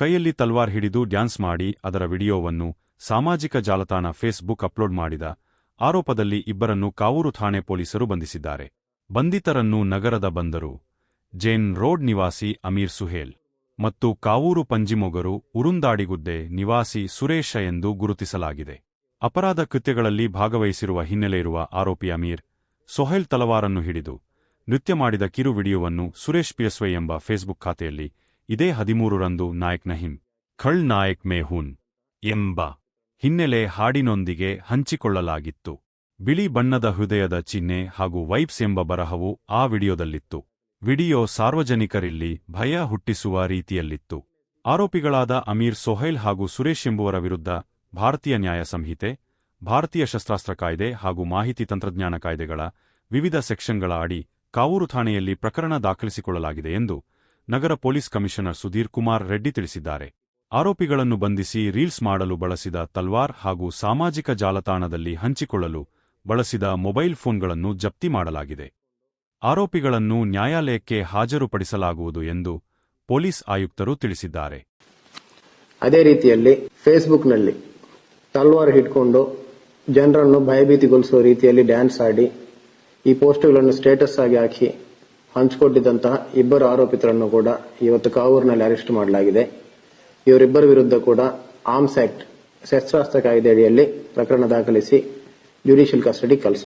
ಕೈಯಲ್ಲಿ ತಲ್ವಾರ್ ಹಿಡಿದು ಡ್ಯಾನ್ಸ್ ಮಾಡಿ ಅದರ ವಿಡಿಯೋವನ್ನು ಸಾಮಾಜಿಕ ಜಾಲತಾಣ ಫೇಸ್ಬುಕ್ ಅಪ್ಲೋಡ್ ಮಾಡಿದ ಆರೋಪದಲ್ಲಿ ಇಬ್ಬರನ್ನು ಕಾವೂರು ಠಾಣೆ ಪೊಲೀಸರು ಬಂಧಿಸಿದ್ದಾರೆ. ಬಂಧಿತರನ್ನು ನಗರದ ಬಂದರು. ಜೇನ್ ರೋಡ್ ನಿವಾಸಿ ಅಮೀರ್ ಸುಹೇಲ್ ಮತ್ತು ಕಾವೂರು ಪಂಜಿಮೊಗರು ಉರುಂದಾಡಿಗುದ್ದೆ ನಿವಾಸಿ ಸುರೇಶ ಎಂದು ಗುರುತಿಸಲಾಗಿದೆ. ಅಪರಾಧ ಕೃತ್ಯಗಳಲ್ಲಿ ಭಾಗವಹಿಸಿರುವ ಹಿನ್ನೆಲೆಯಿರುವ ಆರೋಪಿ ಅಮೀರ್ ಸೊಹೇಲ್ ತಲವಾರನ್ನು ಹಿಡಿದು ನೃತ್ಯ ಮಾಡಿದ ಕಿರು ವಿಡಿಯೋವನ್ನು ಸುರೇಶ್ ಪಿಯಸ್ವೆ ಎಂಬ ಫೇಸ್ಬುಕ್ ಖಾತೆಯಲ್ಲಿ ಇದೇ ಹದಿಮೂರರಂದು ನಾಯಕ್ ನಹಿಂ ಖಳ್ ನಾಯಕ್ ಮೇಹೂನ್ ಎಂಬ ಹಿನ್ನೆಲೆ ಹಾಡಿನೊಂದಿಗೆ ಹಂಚಿಕೊಳ್ಳಲಾಗಿತ್ತು. ಬಿಳಿ ಬಣ್ಣದ ಹೃದಯದ ಚಿಹ್ನೆ ಹಾಗೂ ವೈಬ್ಸ್ ಎಂಬ ಬರಹವು ಆ ವಿಡಿಯೋದಲ್ಲಿತ್ತು. ವಿಡಿಯೋ ಸಾರ್ವಜನಿಕರಲ್ಲಿ ಭಯ ಹುಟ್ಟಿಸುವ ರೀತಿಯಲ್ಲಿತ್ತು. ಆರೋಪಿಗಳಾದ ಅಮೀರ್ ಸೊಹೈಲ್ ಹಾಗೂ ಸುರೇಶ್ ಎಂಬುವರ ವಿರುದ್ಧ ಭಾರತೀಯ ನ್ಯಾಯ ಸಂಹಿತೆ, ಭಾರತೀಯ ಶಸ್ತ್ರಾಸ್ತ್ರ ಕಾಯ್ದೆ ಹಾಗೂ ಮಾಹಿತಿ ತಂತ್ರಜ್ಞಾನ ಕಾಯ್ದೆಗಳ ವಿವಿಧ ಸೆಕ್ಷನ್ಗಳ ಅಡಿ ಕಾವೂರು ಠಾಣೆಯಲ್ಲಿ ಪ್ರಕರಣ ದಾಖಲಿಸಿಕೊಳ್ಳಲಾಗಿದೆ ಎಂದು ನಗರ ಪೊಲೀಸ್ ಕಮಿಷನರ್ ಸುಧೀರ್ ಕುಮಾರ್ ರೆಡ್ಡಿ ತಿಳಿಸಿದ್ದಾರೆ. ಆರೋಪಿಗಳನ್ನು ಬಂಧಿಸಿ ರೀಲ್ಸ್ ಮಾಡಲು ಬಳಸಿದ ತಲ್ವಾರ್ ಹಾಗೂ ಸಾಮಾಜಿಕ ಜಾಲತಾಣದಲ್ಲಿ ಹಂಚಿಕೊಳ್ಳಲು ಬಳಸಿದ ಮೊಬೈಲ್ ಫೋನ್ಗಳನ್ನು ಜಪ್ತಿ ಮಾಡಲಾಗಿದೆ. ಆರೋಪಿಗಳನ್ನು ನ್ಯಾಯಾಲಯಕ್ಕೆ ಹಾಜರುಪಡಿಸಲಾಗುವುದು ಎಂದು ಪೊಲೀಸ್ ಆಯುಕ್ತರು ತಿಳಿಸಿದ್ದಾರೆ. ಅದೇ ರೀತಿಯಲ್ಲಿ ಫೇಸ್ಬುಕ್ನಲ್ಲಿ ತಲ್ವಾರ್ ಹಿಡ್ಕೊಂಡು ಜನರನ್ನು ಭಯಭೀತಿಗೊಳಿಸುವ ರೀತಿಯಲ್ಲಿ ಡ್ಯಾನ್ಸ್ ಆಡಿ ಈ ಪೋಸ್ಟ್ಗಳನ್ನು ಸ್ಟೇಟಸ್ ಆಗಿ ಹಾಕಿ ಹಂಚಿಕೊಂಡಿದ್ದಂತಹ ಇಬ್ಬರು ಆರೋಪಿತರನ್ನು ಕೂಡ ಇವತ್ತು ಕಾವೂರಿನಲ್ಲಿ ಅರೆಸ್ಟ್ ಮಾಡಲಾಗಿದೆ. ಇವರಿಬ್ಬರ ವಿರುದ್ಧ ಕೂಡ ಆರ್ಮ್ಸ್ ಆಕ್ಟ್ ಶಸ್ತ್ರಾಸ್ತ್ರ ಕಾಯ್ದೆ ಅಡಿಯಲ್ಲಿ ಪ್ರಕರಣ ದಾಖಲಿಸಿ ಜುಡಿಷಿಯಲ್ ಕಸ್ಟಡಿ ಕಳಿಸಲಾಗಿದೆ